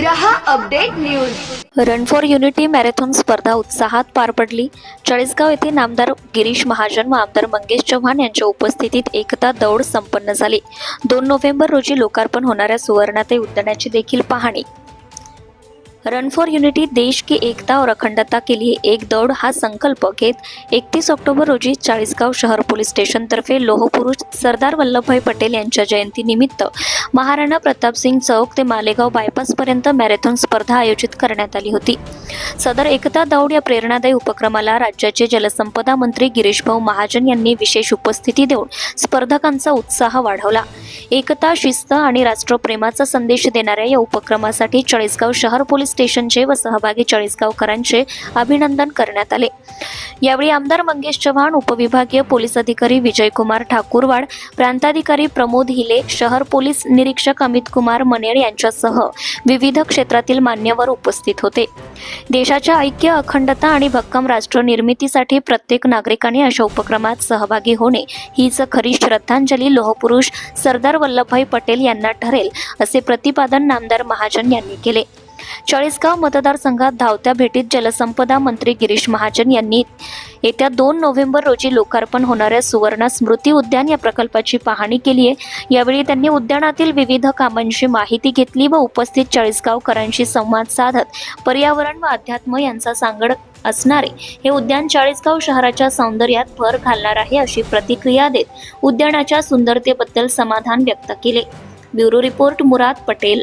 रहा update news. Run for unity marathon स्पर्धा उत्साहात पार पडली. चाळीसगाव येथे नामदार गिरीश महाजन व आमदार मंगेश चव्हाण यांच्या उपस्थितीत एकता दौड संपन्न झाली. दोन नोव्हेंबर रोजी लोकार्पण होणाऱ्या सुवर्णाताई उद्यानाची देखील पाहणी. रन फॉर युनिटी देश की एकता और अखंडता के लिए एक दौड़ हा संकल्प घेत एकतीस ऑक्टोबर रोजी चाळीसगाव शहर पोलीस स्टेशनतर्फे लोहपुरुष सरदार वल्लभभाई पटेल यांच्या जयंतीनिमित्त महाराणा प्रतापसिंग चौक ते मालेगाव बायपासपर्यंत मॅरेथॉन स्पर्धा आयोजित करण्यात आली होती. सदर एकता दौड या प्रेरणादायी उपक्रमाला राज्याचे जलसंपदा मंत्री गिरीश भाऊ महाजन यांनी विशेष उपस्थिती देऊन स्पर्धकांचा उत्साह वाढवला. एकता शिस्त आणि राष्ट्रप्रेमाचा संदेश देणाऱ्या या उपक्रमासाठी चाळीसगाव शहर पोलीस स्टेशनचे व सहभागी चाळीसगावकरांचे अभिनंदन करण्यात आले. यावेळी आमदार मंगेश चव्हाण उपविभागीय पोलीस अधिकारी विजयकुमार ठाकूरवाड प्रांताधिकारी प्रमोद हिले शहर पोलीस निरीक्षक अमित कुमार मनेर यांच्यासह विविध क्षेत्रातील मान्यवर उपस्थित होते. देशाच्या ऐक्य अखंडता आणि भक्कम राष्ट्र निर्मितीसाठी प्रत्येक नागरिकाने अशा उपक्रमात सहभागी होणे हीच खरी श्रद्धांजली लोहपुरुष सरदार वल्लभभाई पटेल यांना ठरेल असे प्रतिपादन नामदार महाजन यांनी केले. चाळीसगाव मतदारसंघात धावत्या भेटीत जलसंपदा मंत्री गिरीश महाजन यांनी येत्या दोन नोव्हेंबर रोजी लोकार्पण होणाऱ्या सुवर्ण स्मृती उद्यान या प्रकल्पाची पाहणी केली आहे. यावेळी त्यांनी उद्यानातील विविध कामांची माहिती घेतली व उपस्थित चाळीसगावकरांशी संवाद साधत पर्यावरण व अध्यात्म यांचा सांगड असणारे हे उद्यान चाळीसगाव शहराच्या सौंदर्यात भर घालणार आहे अशी प्रतिक्रिया देत उद्यानाच्या सुंदरतेबद्दल समाधान व्यक्त केले. Bureau report Murad Patel.